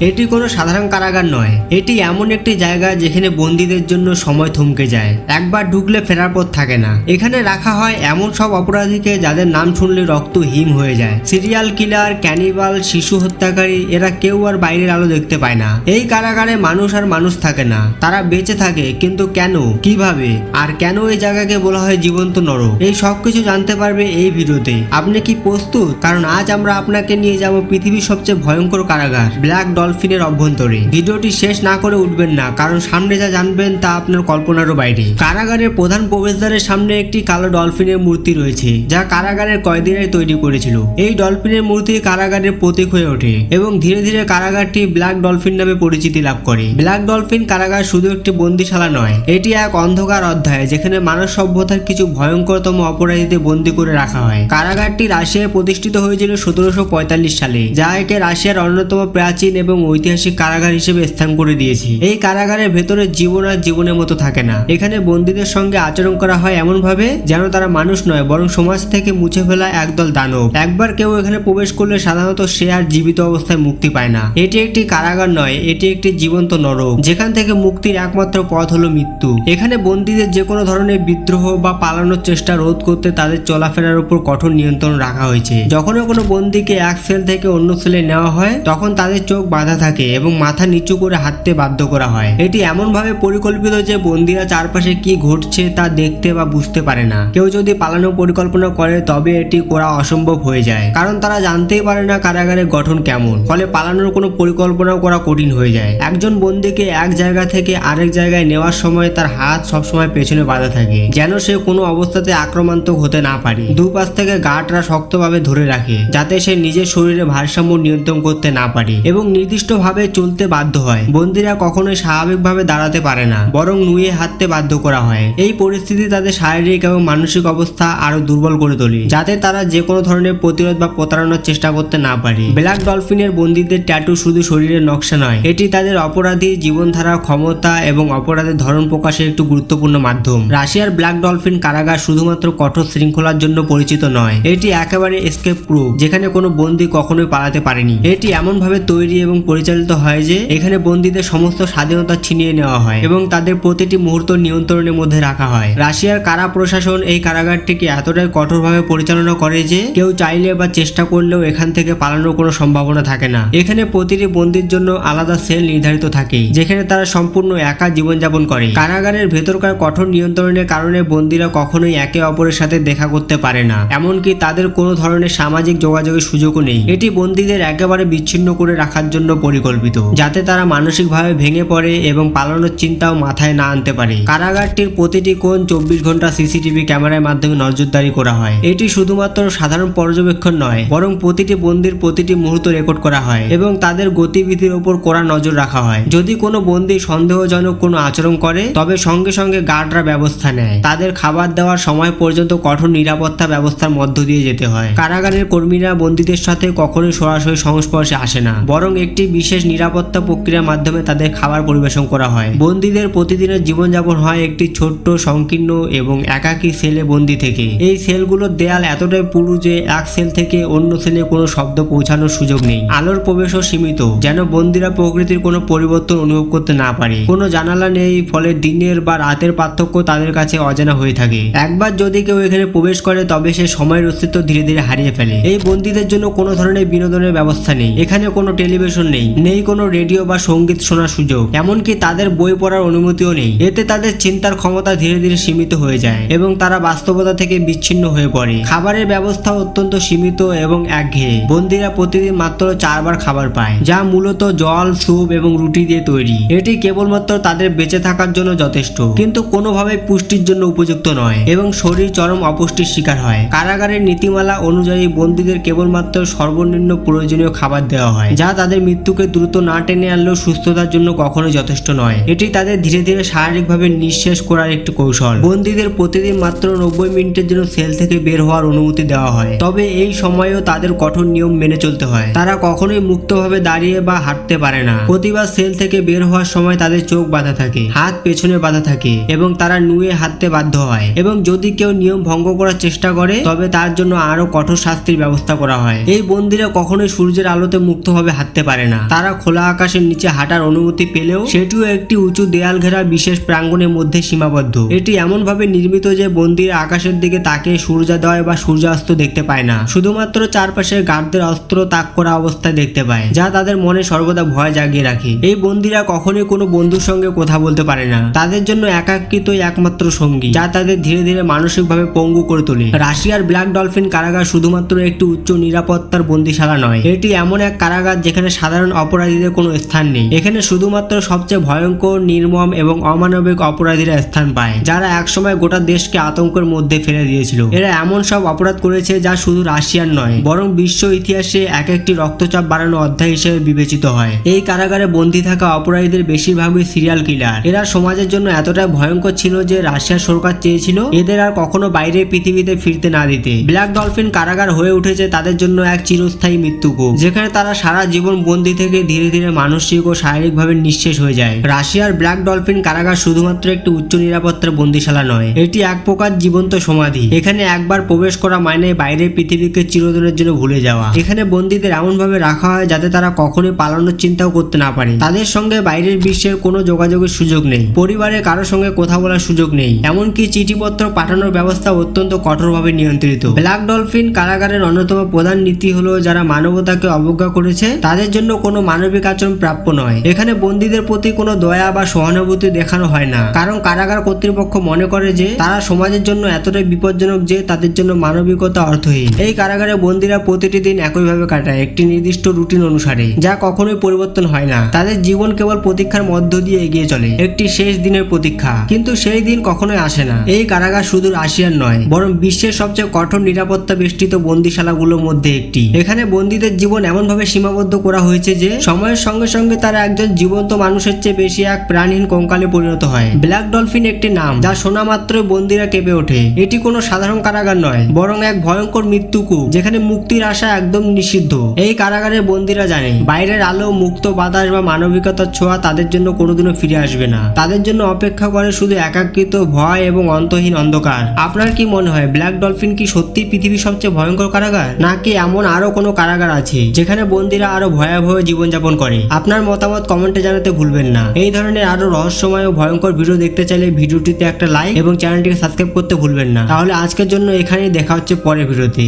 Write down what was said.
এটি কোনো সাধারণ কারাগার নয়। এটি এমন একটি জায়গা যেখানে বন্দীদের জন্য সময় থমকে যায়। একবার ঢুকলে ফেরার পথ থাকে না। এখানে রাখা হয় এমন সব অপরাধীকে যাদের নাম শুনলে রক্ত হিম হয়ে যায়। সিরিয়াল কিলার, ক্যানিবাল, শিশু হত্যাকারী, এরা কেউ আর বাইরের আলো দেখতে পায় না। এই কারাগারে মানুষ আর মানুষ থাকে না। তারা বেঁচে থাকে, কিন্তু কেন, কীভাবে, আর কেন এই জায়গাকে বলা হয় জীবন্ত নরক? এই সব কিছু জানতে পারবে এই ভিডিওতে। আপনি কি প্রস্তুত? কারণ আজ আমরা আপনাকে নিয়ে যাব পৃথিবীর সবচেয়ে ভয়ঙ্কর কারাগার, ব্ল্যাক ডলফিনের অভ্যন্তরে। ভিডিওটি শেষ না করে উঠবেন না, কারণ সামনে যা জানবেন তা আপনার কল্পনারও বাইরে। কারাগারের প্রধান প্রবেশদ্বারের সামনে একটি কালো ডলফিনের মূর্তি রয়েছে, যা কারাগারের কয়েদিরাই তৈরি করেছিল। এই ডলফিনের মূর্তি কারাগারের প্রতীক হয়ে ওঠে এবং ধীরে ধীরে কারাগারটি ব্ল্যাক ডলফিন নামে পরিচিতি লাভ করে। ব্ল্যাক ডলফিন কারাগার শুধু একটি বন্দিশালা নয়, এটি এক অন্ধকার অধ্যায় যেখানে মানব সভ্যতার কিছু ভয়ঙ্করতম অপরাধীদের বন্দী করে রাখা হয়। কারাগারটি রাশিয়ায় প্রতিষ্ঠিত হয়েছিল সতেরোশো পঁয়তাল্লিশ সালে, যা একে রাশিয়ার অন্যতম প্রাচীন এবং ঐতিহাসিক কারাগার হিসেবে স্থান করে দিয়েছে। এই কারাগারের ভেতরে জীবন আর জীবনের মতো থাকে না। এখানে বন্দীদের সঙ্গে আচরণ করা হয় এমন ভাবে যেন তারা মানুষ নয়, বরং সমাজ থেকে মুছে ফেলা একদল দানব। একবার কেউ এখানে প্রবেশ করলে সাধারণত সে আর জীবিত অবস্থায় মুক্তি পায় না। এটি একটি কারাগার নয়, এটি একটি জীবন্ত নরক। যেখান থেকে মুক্তির একমাত্র পথ হলো মৃত্যু। এখানে বন্দীদের যে কোনো ধরনের বিদ্রোহ বা পালানোর চেষ্টা রোধ করতে তাদের চলাফেরার উপর কঠোর নিয়ন্ত্রণ রাখা হয়েছে। যখনও কোনো বন্দীকে এক সেল থেকে অন্য সেলে নেওয়া হয়, তখন তাদের চোখ বাঁধা থাকে এবং মাথা নিচু করে হাঁটতে বাধ্য করা হয়। এটি এমনভাবে পরিকল্পিত যে বন্দীরা চারপাশে কি ঘটছে তা দেখতে বা বুঝতে পারে না। কেউ যদি পালানোর পরিকল্পনা করে, তবে এটি করা অসম্ভব হয়ে যায়। কারণ তারা জানতেই পারে না কারাগারের গঠন কেমন। ফলে পালানোর কোনো পরিকল্পনাও করা কঠিন হয়ে যায়। একজন বন্দিকে এক জায়গা থেকে আরেক জায়গায় নেওয়ার সময় তার হাত সবসময় পেছনে বাঁধা থাকে, যেন সে কোনো অবস্থাতে আক্রমণাত্মক হতে না পারে। দুপাশ থেকে গার্ডরা শক্তভাবে ধরে রাখে, যাতে সে নিজের শরীরে ভারসাম্য নিয়ন্ত্রণ করতে না পারে এবং নির্দিষ্টভাবে চলতে বাধ্য হয়। বন্দীরা কখনোই স্বাভাবিকভাবে দাঁড়াতে পারে না, বরং নুয়ে হাঁটতে বাধ্য করা হয়। এই পরিস্থিতি তাদের শারীরিক এবং মানসিক অবস্থা আরও দুর্বল করে তোলে, যাতে তারা যে কোনো ধরনের প্রতিরোধ বা প্রতারণার চেষ্টা করতে না পারে। ব্ল্যাক ডলফিনের বন্দীদের ট্যাটু শুধু শরীরের নকশা নয়, এটি তাদের অপরাধী জীবনধারা ক্ষমতা এবং অপরাধের ধরন প্রকাশের একটি গুরুত্বপূর্ণ মাধ্যম। রাশিয়ার ব্ল্যাক ডলফিন কারাগার শুধুমাত্র কঠোর শৃঙ্খলার জন্য পরিচিত নয়, এটি একেবারে এসকেপ প্রুফ যেখানে কোনো বন্দী কখনোই পালাতে পারেনি। এটি এমনভাবে তৈরি এবং পরিচালিত হয় যে এখানে বন্দীদের সমস্ত স্বাধীনতা ছিনিয়ে নেওয়া হয় এবং তাদের প্রতিটি মুহূর্ত নিয়ন্ত্রণের মধ্যে রাখা হয়। রাশিয়ার কারা প্রশাসন এই কারাগারটিকে এতটাই কঠোরভাবে পরিচালনা করে যে কেউ চাইলে বা চেষ্টা করলেও এখান থেকে পালানোর কোনো সম্ভাবনা থাকে না। এখানে প্রতিটি বন্দির জন্য আলাদা সেল নির্ধারিত থাকে যেখানে তারা সম্পূর্ণ একা জীবনযাপন করে। কারাগারের ভেতরকার কঠোর নিয়ন্ত্রণের কারণে বন্দীরা কখনোই একে অপরের সাথে দেখা করতে পারে না, এমনকি তাদের কোনো ধরনের সামাজিক যোগাযোগের সুযোগও নেই। এটি বন্দীদের একেবারে বিচ্ছিন্ন করে রাখার জন্য পরিকল্পিত। যাতে তারা মানসিকভাবে ভেঙে পড়ে এবং পালানোর চিন্তাও মাথায় না আনতে পারে। কারাগারটির প্রতিটি কোণ চব্বিশ ঘণ্টা সিসিটিভি ক্যামেরার মাধ্যমে নজরদারি করা হয়। এটি শুধুমাত্র সাধারণ পর্যবেক্ষণ নয়, বরং প্রতিটি বন্দির প্রতিটি মুহূর্ত রেকর্ড করা হয় এবং তাদের গতিবিধির উপর কড়া নজর রাখা হয়। যদি কোনো বন্দি সন্দেহজনক কোনো আচরণ করে, তবে সঙ্গে সঙ্গে গার্ডরা ব্যবস্থা নেয়। তাদের খাবার দেওয়ার সময় পর্যন্ত কঠোর নিরাপত্তা ব্যবস্থার মধ্য দিয়ে যেতে হয়। কারাগারের কর্মীরা বন্দীদের সাথে কখনোই সরাসরি সংস্পর্শে আসে না, বরং একটি বিশেষ নিরাপত্তা প্রক্রিয়ার মাধ্যমে তাদের খাবার পরিবেশন করা হয়। বন্দীদের প্রতিদিনের জীবনযাপন হয় একটি ছোট্ট, সংকীর্ণ এবং একাকী সেলে বন্দি থেকে। এই সেলগুলোর দেয়াল এতটাই পুরু যে এক সেল থেকে অন্য সেলে কোনো শব্দ পৌঁছানোর সুযোগ নেই। আলোর প্রবেশও সীমিত, যেন বন্দিরা প্রকৃতির কোনো পরিবর্তন অনুভব করতে না পারে। কোনো জানালা নেই, ফলে দিনের বা রাতের পার্থক্য তাদের কাছে অজানা হয়ে থাকে। একবার যদি কেউ এখানে প্রবেশ করে, তবে সে সময়ের অস্তিত্ব ধীরে ধীরে হারিয়ে ফেলে। এই বন্দীদের জন্য কোনো ধরনের বিনোদনের ব্যবস্থা নেই। এখানে কোনো টেলিভিশন নেই। নেই কোনো রেডিও বা সংগীত শোনার সুযোগ। এমনকি তাদের বই পড়ার অনুমতিও নেই। এতে তাদের চিন্তার ক্ষমতা ধীরে ধীরে সীমিত হয়ে যায় এবং তারা বাস্তবতা থেকে বিচ্ছিন্ন হয়ে পড়ে। খাবারের ব্যবস্থা অত্যন্ত সীমিত এবং একঘেয়ে। বন্দীরা প্রতিদিন মাত্র চারবার খাবার পায়, যা মূলত জল, স্যুপ এবং রুটি দিয়ে তৈরি। এটি কেবলমাত্র তাদের বেঁচে থাকার জন্য যথেষ্ট। কিন্তু কোনোভাবে পুষ্টির জন্য উপযুক্ত নয় এবং শরীর চরম অপুষ্টির শিকার হয়। কারাগারের নীতিমালা অনুযায়ী বন্দীদের কেবলমাত্র সর্বনিম্ন প্রয়োজনীয় খাবার দেওয়া হয়, যা তাদের মৃত্যুকে দ্রুত না টেনে আনলেও সুস্থতার জন্য কখনোই যথেষ্ট নয়। এটি তাদের ধীরে ধীরে শারীরিকভাবে নিঃশেষ করার একটি কৌশল। বন্দীদের প্রতিদিন মাত্র নব্বই মিনিটের জন্য সেল থেকে বের হওয়ার অনুমতি দেওয়া হয়। তবে এই সময়েও তাদের কঠোর নিয়ম মেনে চলতে হয়। তারা কখনোই মুক্তভাবে দাঁড়িয়ে বা হাঁটতে পারে না। প্রতিবার সেল থেকে বের হওয়ার সময় তাদের চোখ বাঁধা থাকে, হাত পেছনে বাঁধা থাকে এবং তারা নুয়ে হাঁটতে বাধ্য হয় এবং যদি কেউ নিয়ম ভঙ্গ করার চেষ্টা করে, তবে তার জন্য আরও কঠোর শাস্তির ব্যবস্থা করা হয়। এই বন্দিরা কখনোই সূর্যের আলোতে মুক্তভাবে হাঁটতে পারে না। না। তারা খোলা আকাশের নিচে হাঁটার অনুমতি পেলেও সেটিও একটি উঁচু দেয়াল ঘেরা বিশেষ প্রাঙ্গণের মধ্যে সীমাবদ্ধ। এটি এমন ভাবে নির্মিত যে বন্দিরা আকাশের দিকে তাকে সূর্যোদয় বা সূর্যাস্ত দেখতে পায় না। শুধুমাত্র চারপাশে গার্ডদের অস্ত্র তাক করা অবস্থায় দেখতে পায়, যা তাদের মনে সর্বদা ভয় জাগিয়ে রাখে। এই বন্দিরা কখনোই কোনো বন্ধুর সঙ্গে কথা বলতে পারে না। তাদের জন্য একাকৃত একমাত্র সঙ্গী, যা তাদের ধীরে ধীরে মানসিকভাবে পঙ্গু করে তোলে। রাশিয়ার ব্ল্যাক ডলফিন কারাগার শুধুমাত্র একটি উচ্চ নিরাপত্তার বন্দিশালা নয়, এটি এমন এক কারাগার যেখানে সাধারণ অপরাধীদের কোনো স্থান নেই। এখানে শুধুমাত্র সবচেয়ে ভয়ঙ্কর, নির্মম এবং অমানবিক অপরাধীরা স্থান পায়, যারা একসময় গোটা দেশকে আতঙ্কের মধ্যে ফেলে দিয়েছিল। এরা এমন সব অপরাধ করেছে যা শুধু রাশিয়ার নয়, বরং বিশ্ব ইতিহাসে এক একটি রক্তচাপ বাড়ানো অধ্যায় হিসেবে বিবেচিত হয়। এই কারাগারে বন্দী থাকা অপরাধীদের বেশিরভাগই সিরিয়াল কিলার এরা সমাজের জন্য এতটাই ভয়ঙ্কর ছিল যে রাশিয়ার সরকার চেয়েছিল এদের আর কখনো বাইরে পৃথিবীতে ফিরতে না দিতে। ব্ল্যাক ডলফিন কারাগার হয়ে উঠেছে তাদের জন্য এক চিরস্থায়ী মৃত্যুকূপ, যেখানে তারা সারা জীবন বন্দী থেকে ধীরে ধীরে মানসিক ও শারীরিকভাবে নিঃশেষ হয়ে যায়। রাশিয়ার ব্ল্যাক ডলফিন কারাগার শুধুমাত্র একটি উচ্চ নিরাপত্তার বন্দিশালা নয়, এটি এক প্রকার জীবন্ত সমাধি। এখানে একবার প্রবেশ করা মানে বাইরের পৃথিবীকে চিরদিনের জন্য ভুলে যাওয়া। এখানে বন্দীদের এমন ভাবে রাখা হয় যাতে তারা কখনোই পালানোর চিন্তাও করতে না পারে। তাদের সঙ্গে বাইরের বিশ্বের কোনো যোগাযোগের সুযোগ নেই। পরিবারে কারোর সঙ্গে কথা বলার সুযোগ নেই। এমনকি চিঠিপত্র পাঠানোর ব্যবস্থা অত্যন্ত কঠোরভাবে নিয়ন্ত্রিত। ব্ল্যাক ডলফিন কারাগারের অন্যতম প্রধান নীতি হলো, যারা মানবতাকে অবজ্ঞা করেছে, তাদের জন্য কোনো মানবিক আচরণ প্রাপ্য নয়। এখানে বন্দীদের প্রতি কোনো দয়া বা সহানুভূতি দেখানো হয় না। কারণ কারাগার কর্তৃপক্ষ মনে করে যে, তারা সমাজের জন্য এতটাই বিপজ্জনক যে, তাদের জন্য মানবিকতা অর্থহীন। এই কারাগারে বন্দীরা প্রতিটি দিন একইভাবে কাটায়, একটি নির্দিষ্ট রুটিন অনুসারে, যা কখনোই পরিবর্তন হয় না। তাদের জীবন কেবল প্রতীক্ষার মধ্য দিয়ে এগিয়ে চলে, একটি শেষ দিনের প্রতীক্ষা। কিন্তু সেই দিন কখনোই আসে না। এই কারাগার শুধু রাশিয়ার নয়, বরং বিশ্বের সবচেয়ে কঠোর নিরাপত্তা বেষ্টিত বন্দিশালাগুলোর মধ্যে একটি। এখানে বন্দীদের জীবন এমনভাবে সীমাবদ্ধ করা হয়েছে যে, সময়ের সঙ্গে সঙ্গে তারা একজন জীবন্ত মানুষের চেয়ে বেশি এক প্রাণহীন কঙ্কালে পরিণত হয়। ব্ল্যাক ডলফিন একটি নাম, যা শোনা মাত্রই বন্দীরা কেঁপে ওঠে। এটি কোনো সাধারণ কারাগার নয়, বরং এক ভয়ঙ্কর মৃত্যুকূপ, যেখানে মুক্তির আশা একদম নিষিদ্ধ। এই কারাগারের বন্দিরা জানে, বাইরের আলো, মুক্ত বাতাস বা মানবিকতার ছোঁয়া তাদের জন্য কোনোদিনও ফিরে আসবে না। তাদের জন্য অপেক্ষা করে শুধু একাকৃত ভয় এবং অন্তহীন অন্ধকার। আপনার কি মনে হয়, ব্ল্যাক ডলফিন কি সত্যি পৃথিবীর সবচেয়ে ভয়ঙ্কর কারাগার? নাকি এমন আরও কোনো কারাগার আছে, যেখানে বন্দিরা আরও ভয়াবহ জীবনযাপন করে। আপনার মতামত কমেন্টে জানাতে ভুলবেন না। এই ধরনের আরও রহস্যময় ও ভয়ঙ্কর ভিডিও দেখতে চাইলে ভিডিওটিতে একটা লাইক এবং চ্যানেলটিকে সাবস্ক্রাইব করতে ভুলবেন না। তাহলে আজকের জন্য এখানেই দেখা হচ্ছে পরের ভিডিওতে